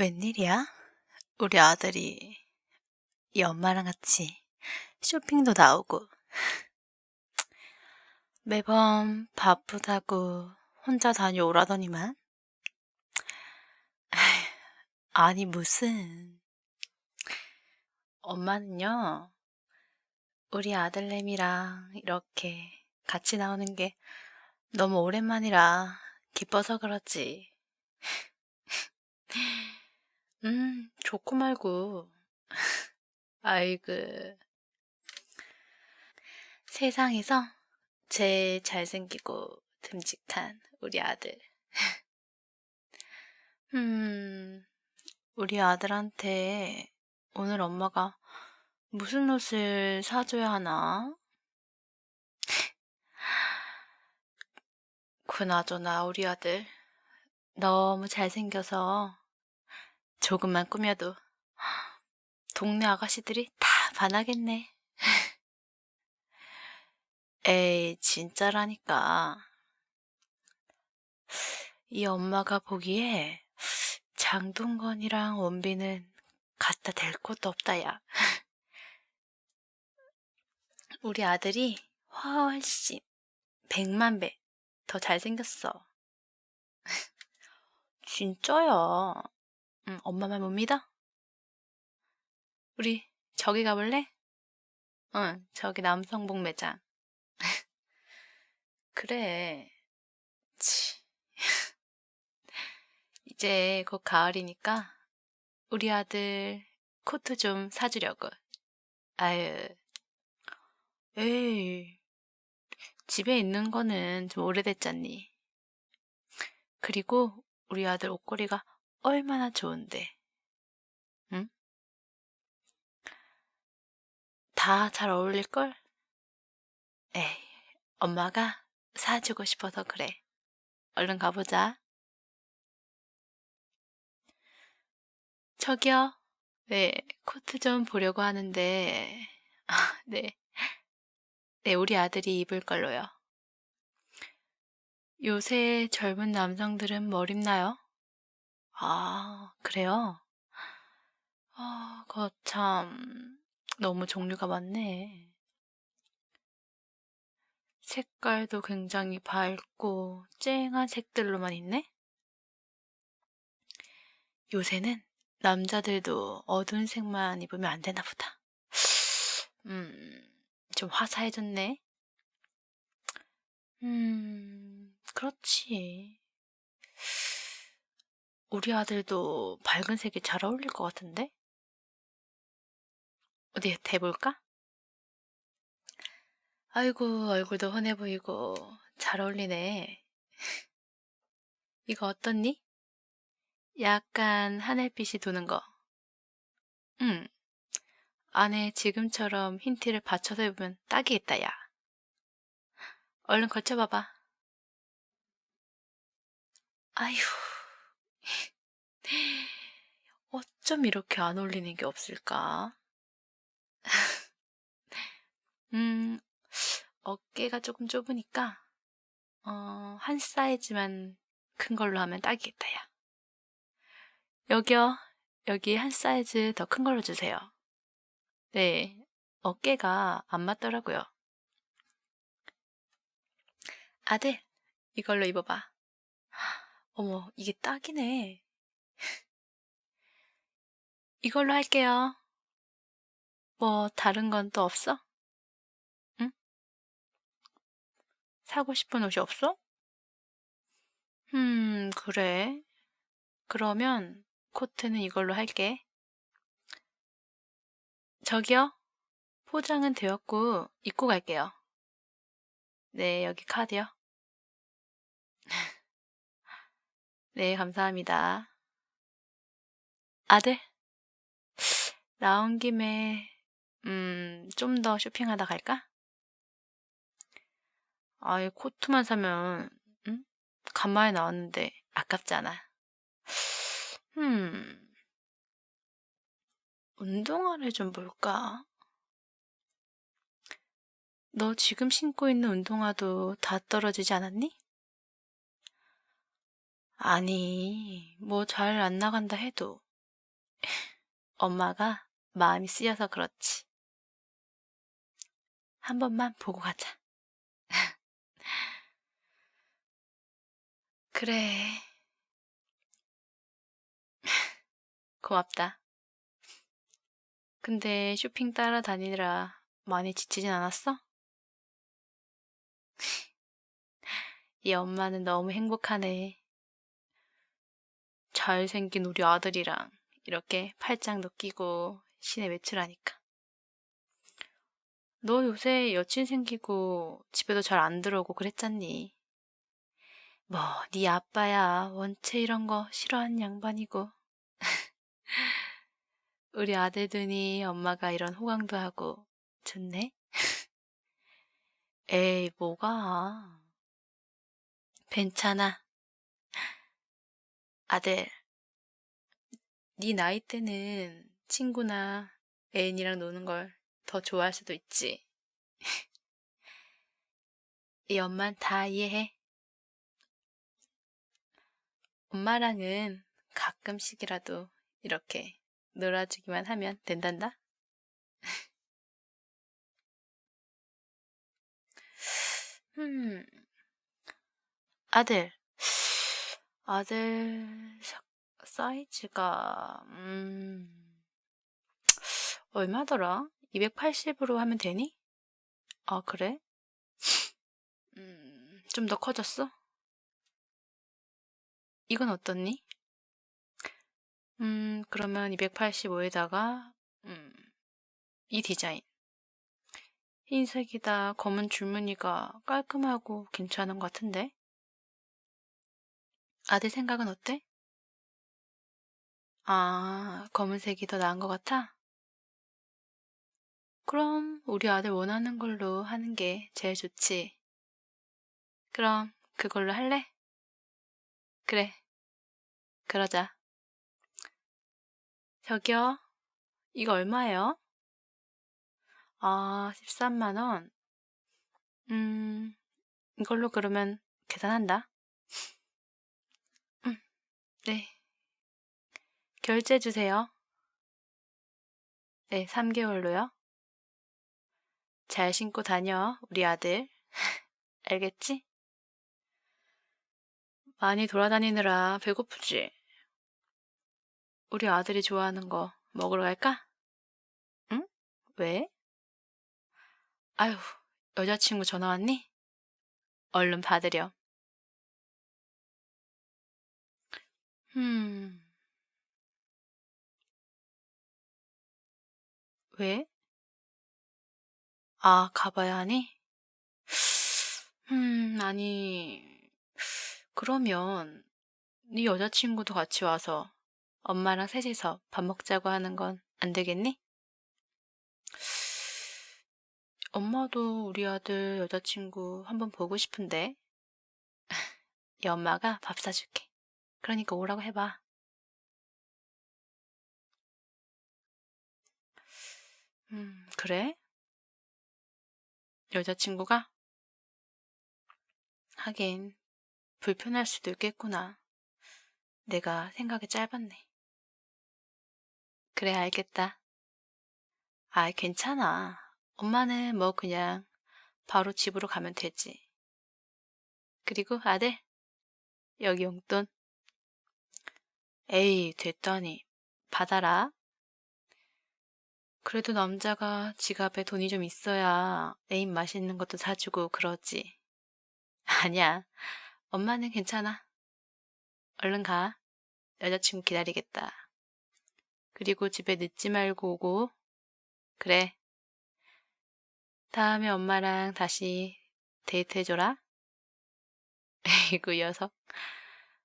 웬일이야? 우리 아들이 이 엄마랑 같이 쇼핑도 나오고 매번 바쁘다고 혼자 다녀오라더니만. 아니 무슨. 엄마는요 우리 아들내미랑 이렇게 같이 나오는 게 너무 오랜만이라 기뻐서 그렇지 음 좋고 말고 아이고 세상에서 제일 잘생기고 듬직한 우리 아들 음 우리 아들한테 오늘 엄마가 무슨 옷을 사줘야 하나? 그나저나 우리 아들 너무 잘생겨서 조금만 꾸며도 동네 아가씨들이 다 반하겠네. 에이, 진짜라니까. 이 엄마가 보기에 장동건이랑 원빈은 갖다 댈 곳도 없다, 야. 우리 아들이 훨씬 백만 배 더 잘생겼어. 진짜야. 응, 엄마 말못 믿어? 우리 저기 가볼래? 응, 저기 남성복 매장. 그래. 치. 이제 곧 가을이니까 우리 아들 코트 좀 사주려고. 아유. 에이. 집에 있는 거는 좀 오래됐잖니. 그리고 우리 아들 옷걸이가 얼마나 좋은데. 응? 다 잘 어울릴걸? 에이, 엄마가 사주고 싶어서 그래. 얼른 가보자. 저기요. 네, 코트 좀 보려고 하는데, 아, 네. 네, 우리 아들이 입을 걸로요. 요새 젊은 남성들은 뭘 입나요? 아, 그래요? 아, 거참, 너무 종류가 많네. 색깔도 굉장히 밝고 쨍한 색들로만 있네? 요새는 남자들도 어두운 색만 입으면 안 되나 보다. 음, 좀 화사해졌네. 음, 그렇지. 우리 아들도 밝은 색이 잘 어울릴 것 같은데? 어디 대볼까? 아이고, 얼굴도 환해 보이고 잘 어울리네. 이거 어떻니? 약간 하늘빛이 도는 거. 응. 안에 지금처럼 흰 티를 받쳐서 입으면 딱이겠다, 야. 얼른 걸쳐봐봐. 아휴. 어쩜 이렇게 안 어울리는 게 없을까? 음, 어깨가 조금 좁으니까, 어, 한 사이즈만 큰 걸로 하면 딱이겠다, 야. 여기요. 여기 한 사이즈 더 큰 걸로 주세요. 네, 어깨가 안 맞더라고요. 아들, 이걸로 입어봐. 어머, 이게 딱이네. 이걸로 할게요. 뭐, 다른 건 또 없어? 응? 사고 싶은 옷이 없어? 음, 그래. 그러면 코트는 이걸로 할게. 저기요. 포장은 되었고 입고 갈게요. 네, 여기 카드요. 네, 감사합니다. 아들, 나온 김에 음, 좀 더 쇼핑하다 갈까? 아예 코트만 사면 응? 간만에 나왔는데 아깝잖아. 음, 운동화를 좀 볼까? 너 지금 신고 있는 운동화도 다 떨어지지 않았니? 아니, 뭐 잘 안 나간다 해도 엄마가 마음이 쓰여서 그렇지. 한 번만 보고 가자. 그래. 고맙다. 근데 쇼핑 따라다니느라 많이 지치진 않았어? 이 엄마는 너무 행복하네. 잘생긴 우리 아들이랑 이렇게 팔짱도 끼고 시내 외출하니까. 너 요새 여친 생기고 집에도 잘 안 들어오고 그랬잖니. 뭐, 네 아빠야 원체 이런 거 싫어하는 양반이고. 우리 아들들이 엄마가 이런 호강도 하고 좋네? 에이, 뭐가. 괜찮아. 아들, 네 나이 때는 친구나 애인이랑 노는 걸 더 좋아할 수도 있지. 이 엄만 다 이해해. 엄마랑은 가끔씩이라도 이렇게 놀아주기만 하면 된단다. 음, 아들, 아들 사- 사이즈가 음, 얼마더라? 280으로 하면 되니? 아, 그래? 음, 좀 더 커졌어? 이건 어떻니? 음, 그러면 285에다가, 음, 이 디자인. 흰색이다, 검은 줄무늬가 깔끔하고 괜찮은 것 같은데? 아들 생각은 어때? 아, 검은색이 더 나은 것 같아? 그럼 우리 아들 원하는 걸로 하는 게 제일 좋지. 그럼 그걸로 할래? 그래, 그러자. 저기요, 이거 얼마예요? 아, 13만원. 음, 이걸로 그러면 계산한다. 음, 네. 결제 주세요. 네, 3개월로요. 잘 신고 다녀, 우리 아들. 알겠지? 많이 돌아다니느라 배고프지? 우리 아들이 좋아하는 거 먹으러 갈까? 응? 왜? 아휴, 여자친구 전화 왔니? 얼른 받으렴. 음, 왜? 아, 가봐야 하니? 음, 아니, 그러면 네 여자친구도 같이 와서 엄마랑 셋이서 밥 먹자고 하는 건 안 되겠니? 엄마도 우리 아들 여자친구 한번 보고 싶은데. 이 엄마가 밥 사줄게. 그러니까 오라고 해봐. 음, 그래? 여자친구가? 하긴, 불편할 수도 있겠구나. 내가 생각이 짧았네. 그래, 알겠다. 아, 괜찮아. 엄마는 뭐 그냥 바로 집으로 가면 되지. 그리고 아들, 여기 용돈. 에이, 됐다니. 받아라. 그래도 남자가 지갑에 돈이 좀 있어야 애인 맛있는 것도 사주고 그러지. 아니야. 엄마는 괜찮아. 얼른 가. 여자친구 기다리겠다. 그리고 집에 늦지 말고 오고. 그래. 다음에 엄마랑 다시 데이트해줘라. 에이구, 녀석.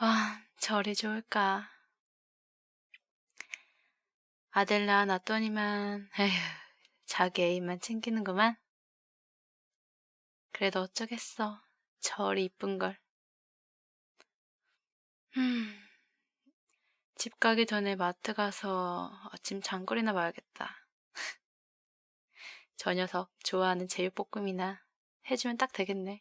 와, 저리 좋을까. 아들 낳아놨더니만, 에휴, 자기 애인만 챙기는구만. 그래도 어쩌겠어. 저리 이쁜 걸. 음, 집 가기 전에 마트 가서 아침 장거리나 봐야겠다. 저 녀석 좋아하는 제육볶음이나 해주면 딱 되겠네.